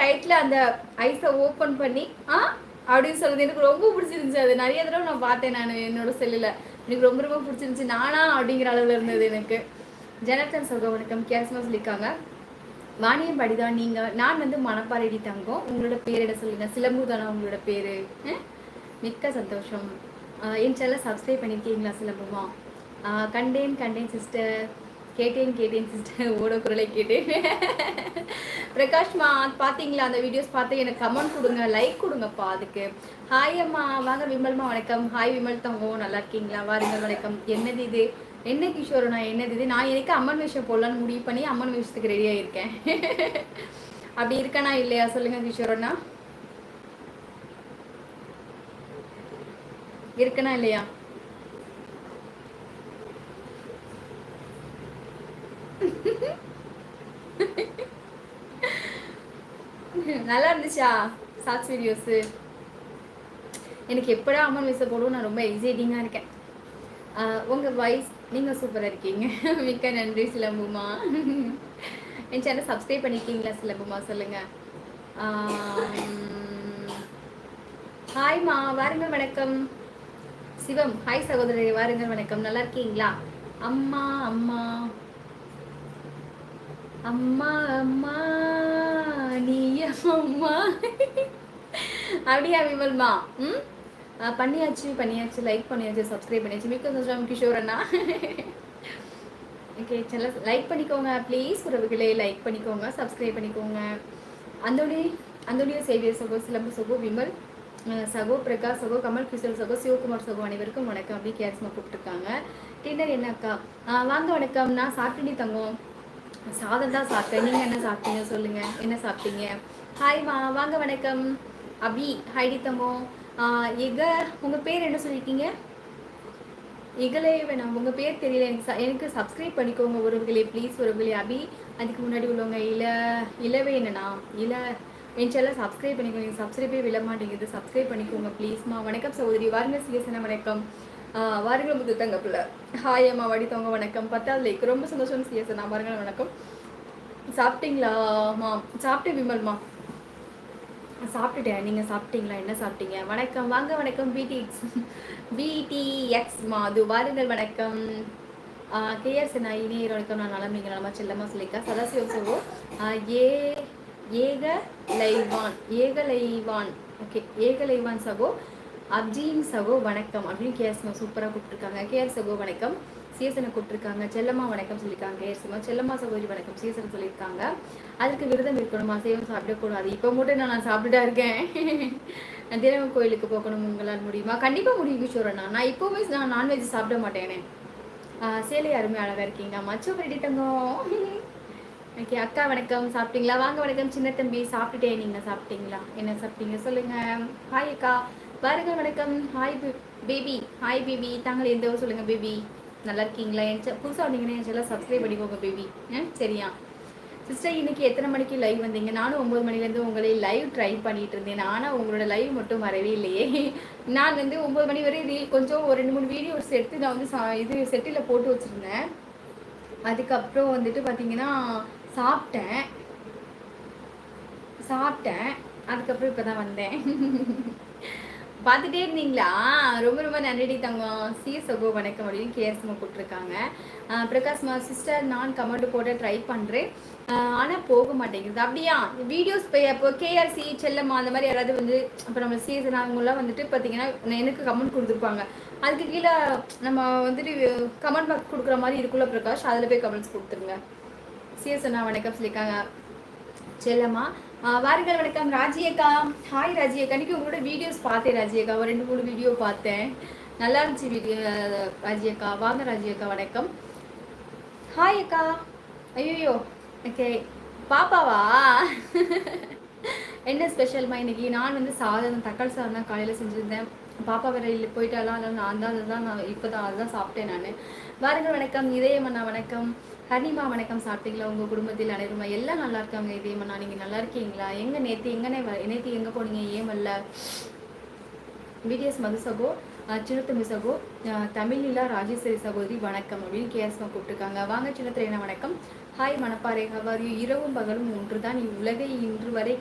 Title அந்த ஐஸை open பண்ணி ஆ? அப்படின்னு சொல்லுது எனக்கு ரொம்ப பிடிச்சிருந்துச்சு. அது நிறைய தடவை நான் பார்த்தேன் நான் என்னோட செல்லில். எனக்கு ரொம்ப ரொம்ப பிடிச்சிருந்துச்சு. நானா அப்படிங்கிற அளவில் இருந்தது எனக்கு. ஜனத்தன் சகோ வணக்கம். கேஸ்மா சொல்லியிருக்காங்க. வாணியம் படிதான் நீங்கள் நான் வந்து மணப்பாறைடி தங்கம். உங்களோட பேர் என்ன சொல்லுங்க? சிலம்பு தானா உங்களோட பேர்? மிக்க சந்தோஷம். என் செல்ல சப்ஸ்கிரைப் பண்ணியிருக்கீங்களா சிலம்புமா? கண்டேன் கண்டேன் சிஸ்டர் கேட்டேன் கேட்டேன் சிஸ்டர் ஓட குரலை கேட்டேன். பிரகாஷ்மா பார்த்தீங்களா அந்த வீடியோஸ் பார்த்து எனக்கு கமெண்ட் கொடுங்க லைக் கொடுங்கப்பா அதுக்கு. ஹாய் அம்மா வாங்க விமல்மா வணக்கம். ஹாய் விமல் தங்கோ நல்லா இருக்கீங்களா? வாருங்க வணக்கம். என்னது இது? என்ன கிஷோரனா என்னது இது? நான் எனக்கு அம்மன் விஷயம் போடலான்னு முடிவு பண்ணி அம்மன் விஷயத்துக்கு ரெடி ஆயிருக்கேன். அப்படி இருக்கனா இல்லையா? சொல்லுங்க கிஷோரனா இருக்கனா இல்லையா? நல்லா இருந்துச்சா ஷார்ட்ஸ் வீடியோஸு எனக்கு எப்படா அம்மன் விசை போடுவோம்? நான் ரொம்ப எக்ஸைட்டிங்காக இருக்கேன். உங்கள் உங்க வாய்ஸ் நீங்கள் சூப்பராக இருக்கீங்க. மிக்க நன்றி சிலம்புமா. என் சேனல் சப்ஸ்கிரைப் பண்ணியிருக்கீங்களா சிலம்புமா? சொல்லுங்கள் ஹாய்மா வாருங்கள் வணக்கம். சிவம் ஹாய் சகோதரி வாருங்கள் வணக்கம். நல்லா இருக்கீங்களா? அம்மா அம்மா. அம்மா அம்மா. நீ அம்மா. அப்படியா விமல்மா? ம்? பண்ணியாச்சு பண்ணியாச்சு. லைக் பண்ணியாச்சு சப்ஸ்கிரைப் பண்ணியாச்சு. மிக்க சந்தோஷம் கிஷோர் அண்ணா. ஓகே சில லைக் பண்ணிக்கோங்க ப்ளீஸ் உறவுகளே லைக் பண்ணிக்கோங்க சப்ஸ்கிரைப் பண்ணிக்கோங்க. அந்தோடி அந்தோடிய சேவியர் சகோ சிலம்பு சகோ விமல் சகோ பிரகாஷ் சகோ கமல் கிஷோர் சகோ சிவகுமார் சகோ அனைவருக்கும் வணக்கம். அப்படி கேர்ஸ்மா கூப்பிட்டுருக்காங்க. டின்னர் என்ன அக்கா? வாங்க வணக்கம். நான் சாப்பிட்டு தங்கம். சாதம் தான் சாப்பிட்டேன். நீங்கள் என்ன சாப்பிட்டீங்க சொல்லுங்க. என்ன சாப்பிட்டீங்க? ஹாய்மா வாங்க வணக்கம். அபி ஹைடி தம்போ எக உங்கள் பேர் என்ன சொல்லியிருக்கீங்க இகலே வேணாம். உங்கள் பேர் தெரியல. எனக்கு எனக்கு சப்ஸ்கிரைப் பண்ணிக்கோங்க உறவுகளே ப்ளீஸ் உறவுகளே அபி. அதுக்கு முன்னாடி உள்ளவங்க இல இலவே என்னண்ணா இல என்ச்செல்லாம் சப்ஸ்கிரைப் பண்ணிக்கோங்க. சப்ஸ்கிரைபே விட மாட்டேங்குது. சப்ஸ்கிரைப் பண்ணிக்கோங்க ப்ளீஸ்மா வணக்கம் சகோதரி. வாருங்க சிஎஸ்என வணக்கம். ஆஹ் வாருங்க முத்து தங்க பிள்ளை. ஹாய் அம்மா வடித்தவங்க வணக்கம். பத்தாவது லைக். ரொம்ப சந்தோஷம் சிஎஸ் நான் வாருங்கள் வணக்கம். சாப்பிட்டீங்களா மா? சாப்பிட்டேன் விமல்மா சாப்பிட்டுட்டேன். நீங்கள் சாப்பிட்டீங்களா? என்ன சாப்பிட்டீங்க? வணக்கம். வாங்க வணக்கம். பிடிஎக்ஸ் பிடிஎக்ஸ் மாது வாருங்கள் வணக்கம். கேஆர் சென்னா இணையர் வணக்கம் நான் நலம் நீங்கள் நலமா செல்லமா சொல்லிக்கா சதாசிவம் சகோ ஆஹ் ஏ ஏக லைவான். ஏக லைவான். ஓகே ஏக லைவான் சகோ. அப்ஜியின் சகோ வணக்கம். அப்படின்னு கேஎஸ்மா சூப்பராக கூப்பிட்டுருக்காங்க. கேஆர் சகோ வணக்கம். சீசனை கூப்பிட்டுருக்காங்க. செல்லம்மா வணக்கம் சொல்லியிருக்காங்க. கேஎஸ்மா செல்லம்மா சகோதரி வணக்கம். சீசன் சொல்லியிருக்காங்க. அதுக்கு விரதம் இருக்கணுமா? சேவம் சாப்பிடக்கூடாது இப்போ மட்டும் நான் நான் சாப்பிட்டுட்டா இருக்கேன். நான் தினமும் கோயிலுக்கு போகணும். உங்களால் முடியுமா? கண்டிப்பாக முடியும் கிஷோரண்ணா நான் இப்போவுமே நான் நான்வெஜ் சாப்பிட மாட்டேனே. சேலை அருமை அழகாக இருக்கீங்க. மச்சம் ரெடி ஓகே அக்கா வணக்கம். சாப்பிட்டீங்களா? வாங்க வணக்கம். சின்ன தம்பி சாப்பிட்டுட்டேன் நீங்கள் சாப்பிட்டீங்களா? என்ன சாப்பிட்டீங்க? சொல்லுங்கள் ஹாய் அக்கா. பாருங்க வணக்கம். ஹாய் பேபி ஹாய் பேபி தாங்கள் எந்த ஊர் சொல்லுங்க பேபி நல்லா இருக்கீங்களா? என் புதுசாக வந்தீங்கன்னா என் செல்ல சப்ஸ்கிரைப் பண்ணிக்கோங்க பேபி சரியா? சிஸ்டர் இன்னைக்கு எத்தனை மணிக்கு லைவ் வந்தீங்க? நானும் ஒம்பது மணிலேருந்து உங்களை லைவ் ட்ரை பண்ணிட்டு இருந்தேன். ஆனால் உங்களோட லைவ் மட்டும் வரவே இல்லையே. நான் வந்து ஒம்பது மணி வரை ரீல் கொஞ்சம் ஒரு ரெண்டு மூணு வீடியோஸ் எடுத்து நான் வந்து சா- இது செட்டில் போட்டு வச்சுருந்தேன். அதுக்கப்புறம் வந்துட்டு பார்த்தீங்கன்னா சாப்பிட்டேன். சாப்பிட்டேன். அதுக்கப்புறம் இப்போ தான் வந்தேன். பார்த்துட்டே இருந்தீங்களா? ரொம்ப ரொம்ப நன்றி தங்கம். சி சகோ வணக்கம் அப்படின்னு கேஎஸ்மா கூப்பிட்ருக்காங்க பிரகாஷ்மா சிஸ்டர் நான் கமெண்ட் போட ட்ரை பண்ணுறேன் ஆனால் போக மாட்டேங்குது. அப்படியா? வீடியோஸ் இப்போ கேஆர்சி செல்லம்மா அந்த மாதிரி யாராவது வந்து இப்போ நம்ம சீசன் அவங்களாம் வந்துட்டு பார்த்தீங்கன்னா எனக்கு கமெண்ட் கொடுத்துருப்பாங்க. அதுக்கு கீழே நம்ம வந்துட்டு கமெண்ட் பாக்ஸ் கொடுக்குற மாதிரி இருக்குல்ல பிரகாஷ் அதில் போய் கமெண்ட்ஸ் கொடுத்துருங்க. சிஎஸ்என்னா வணக்கம் சொல்லியிருக்காங்க. செல்லம்மா. வாருங்கள் வணக்கம். ராஜியக்கா. ஹாய் ராஜியக்கா. அன்றைக்கி உங்களோட வீடியோஸ் பார்த்தேன் ராஜியக்கா. ஒரு ரெண்டு மூணு வீடியோ பார்த்தேன். நல்லா இருந்துச்சு வீடியோ ராஜியக்கா. வாங்க ராஜியக்கா வணக்கம். ஹாய் அக்கா. ஐயோ ஓகே. பாப்பாவா? என்ன ஸ்பெஷல்மா இன்னைக்கு? நான் வந்து சாதம் தக்காளி சாதம் தான் காலையில் செஞ்சுருந்தேன். பாப்பா வேற இல்லை போயிட்டாலாம் அதெல்லாம் நான் தான் அதுதான் நான் இப்போ தான் அதுதான் சாப்பிட்டேன் நான். வாருங்கள் வணக்கம். இதயமண்ணா வணக்கம். ஹனிமா வணக்கம் சாப்பிட்டீங்களா? உங்கள் குடும்பத்தில் அனைவருமா? எல்லாம் நல்லா இருக்காங்க. இதேமண்ணா நீங்கள் நல்லா இருக்கீங்களா? எங்கே நேற்று எங்கனே வ நேற்று எங்கே போனீங்க? ஏன் வரல? பிடிஎஸ் மது சகோ சின்னத்தம்பி சகோ தமிழிலா ராஜேஸ்வரி சகோதரி வணக்கம் அப்படின்னு கேஎஸ்மா கூப்பிட்டுருக்காங்க. வாங்க சின்னத்திரையன வணக்கம். ஹாய் மணப்பாறை ஹவாரியும் இரவும் பகலும் ஒன்றுதான். இவ்வுலகை இன்று வரை